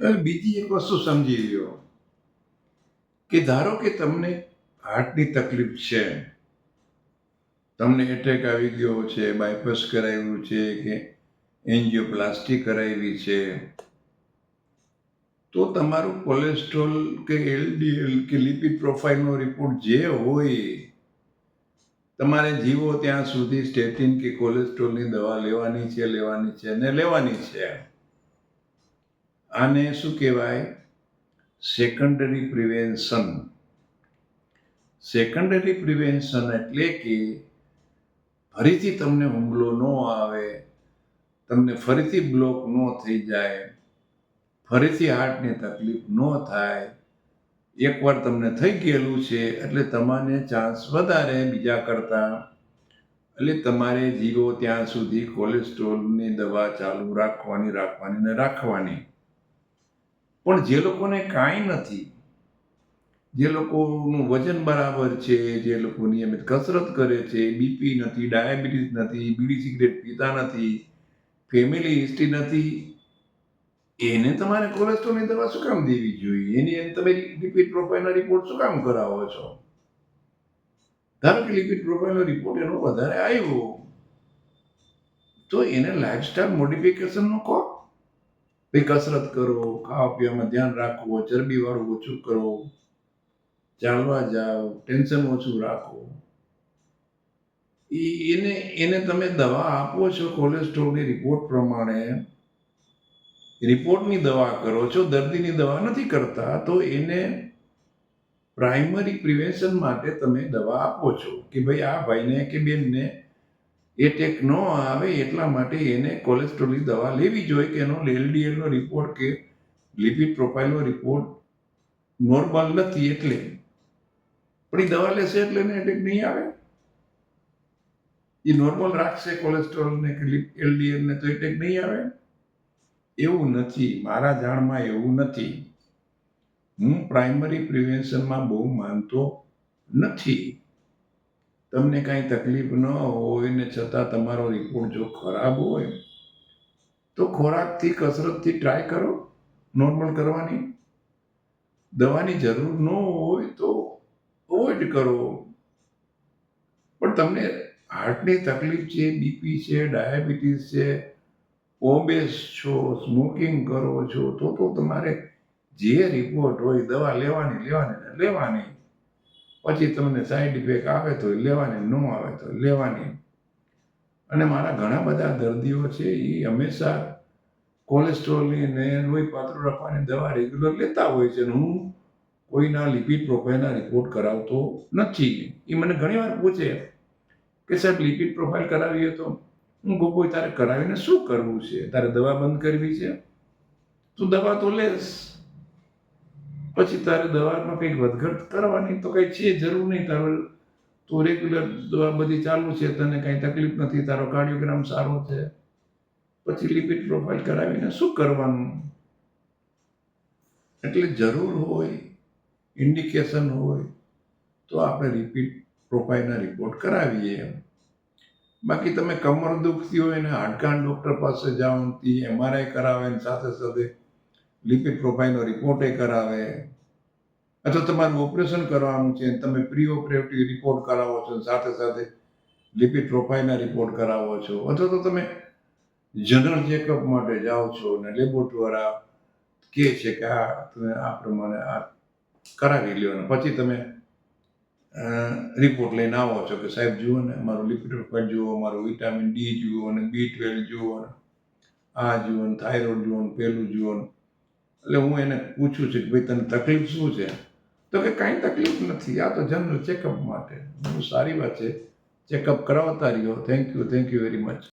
બીજી એક વસ્તુ સમજી લ્યો કે ધારો કે તમને હાર્ટની તકલીફ છે, તમને એટેક આવી ગયો છે બાયપાસ કરાવ્યું છે, કે એન્જિયોપ્લાસ્ટી કરાવી છે, તો તમારું કોલેસ્ટ્રોલ કે એલડીએલ કે લિપિડ પ્રોફાઇલનો રિપોર્ટ જે હોય, તમારે જીવો ત્યાં સુધી સ્ટેટિન કે કોલેસ્ટ્રોલની દવા લેવાની છે લેવાની છે ને લેવાની છે. આને શું કહેવાય? સેકન્ડરી પ્રિવેન્શન સેકન્ડરી પ્રિવેન્શન એટલે કે ફરીથી તમને હુમલો ન આવે, તમને ફરીથી બ્લોક ન થઈ જાય, ફરીથી હાર્ટની તકલીફ ન થાય. એકવાર તમને થઈ ગયેલું છે, એટલે તમારે ચાન્સ વધારે બીજા કરતાં. એટલે તમારે જીવો ત્યાં સુધી કોલેસ્ટ્રોલની દવા ચાલુ રાખવાની રાખવાની ને રાખવાની. પણ જે લોકોને કાંઈ નથી, જે લોકોનું વજન બરાબર છે, જે લોકો નિયમિત કસરત કરે છે બીપી નથી, ડાયાબિટીસ નથી, બીડી સિગરેટ પીતા નથી, ફેમિલી હિસ્ટ્રી નથી, એને તમારે કોલેસ્ટ્રોલની દવા શું કામ દેવી જોઈએ? એની એમ તમે લિપિડ પ્રોફાઇલનો રિપોર્ટ શું કામ કરાવો છો? ધારો કે લિપિડ પ્રોફાઇલનો રિપોર્ટ એનો વધારે આવ્યો, તો એને લાઇફસ્ટાઇલ મોડિફિકેશનનો કહો ભાઈ કસરત કરો, ખાવા પીવામાં ધ્યાન રાખવો ચરબીવાળું ઓછું કરો, ચાલવા જાઓ ટેન્શન ઓછું રાખો. એને એને તમે દવા આપો છો કોલેસ્ટ્રોલની રિપોર્ટ પ્રમાણે રિપોર્ટની દવા કરો છો, દર્દીની દવા નથી કરતા, તો એને પ્રાઇમરી પ્રિવેન્શન માટે તમે દવા આપો છો કે ભાઈ આ ભાઈને કે બેનને એટેક ન આવે એટલા માટે એને કોલેસ્ટ્રોલની દવા લેવી જોઈએ કે એનો એલડીએલનો રિપોર્ટ કે લિપિડ પ્રોફાઇલનો રિપોર્ટ નોર્મલ નથી એટલે. પણ એ દવા લેશે એટલે એને એટેક નહીં આવે? એ નોર્મલ રાખશે કોલેસ્ટ્રોલને કે એલડીએલને તો એટેક નહીં આવે? એવું નથી. મારા જાણમાં એવું નથી. હું પ્રાઇમરી પ્રિવેન્શનમાં બહુ માનતો નથી. તમને કાંઈ તકલીફ ન હોય ને છતાં તમારો રિપોર્ટ જો ખરાબ હોય, તો ખોરાકથી, કસરતથી ટ્રાય કરો. નોર્મલ કરવાની. દવાની જરૂર ન હોય તો અવોઇડ કરો. પણ તમને હાર્ટની તકલીફ છે બીપી છે ડાયાબિટીસ છે ઓબેસ છો સ્મોકિંગ કરો છો, તો તો તમારે જે રિપોર્ટ હોય, દવા લેવાની લેવાની લેવાની. પછી તમને સાઈડ ઇફેક્ટ આવે તો લેવાની, ન આવે તો લેવાની. અને મારા ઘણા બધા દર્દીઓ છે, એ હંમેશા કોલેસ્ટ્રોલની ને લોહી પાતળું રાખવાની દવા રેગ્યુલર લેતા હોય છે હું કોઈના લિપિડ પ્રોફાઇલના રિપોર્ટ કરાવતો નથી. એ મને ઘણીવાર પૂછે કે સાહેબ લિપિડ પ્રોફાઇલ કરાવીએ તો હું ગોપોઈ તારે કરાવીને શું કરવું છે? તારે દવા બંધ કરવી છે? તું દવા તો લેસ પછી તારે દવામાં કંઈક વધઘટ કરવાની તો કંઈ છે જરૂર નહીં. તારો તું રેગ્યુલર દવા બધી ચાલુ છે, તને કાંઈ તકલીફ નથી, તારો કાર્ડિયોગ્રામ સારો છે. પછી લિપિડ પ્રોફાઇલ કરાવીને શું કરવાનું? એટલે જરૂર હોય ઇન્ડિકેશન હોય, તો આપણે રિપીટ પ્રોફાઇલના રિપોર્ટ કરાવીએ એમ. બાકી તમે કમર દુખતી હોય ને હાડકાન ડૉક્ટર પાસે જાઓ એમઆરઆઈ કરાવે ને સાથે સાથે લિપિડ પ્રોફાઇલનો રિપોર્ટે કરાવે. અથવા તમારું ઓપરેશન કરવાનું છે, તમે પ્રી ઓપરેટિવ રિપોર્ટ કરાવો છો સાથે સાથે લિપિડ પ્રોફાઇલના રિપોર્ટ કરાવો છો. અથવા તો તમે જનરલ ચેકઅપ માટે જાઓ છો ને લેબોરેટરી કહે છે કે આ તમે આ પ્રમાણે આ કરાવી લ્યો અને પછી તમે રિપોર્ટ લઈને આવો છો કે સાહેબ જુઓ ને મારું લિપિડ પ્રોફાઇલ જુઓ મારું વિટામિન ડી જુઓ અને બી ટ્વેલ્વ જુઓ આ જુઓ ને થાઇરોઇડ જુઓ પેલું જુઓ એટલે હું એને પૂછું છું કે ભાઈ, તને તકલીફ શું છે? તો કે, કાંઈ તકલીફ નથી. આ તો જનરલ ચેકઅપ માટે. બહુ સારી વાત છે. ચેકઅપ કરાવતા રહ્યો. Thank you thank you very much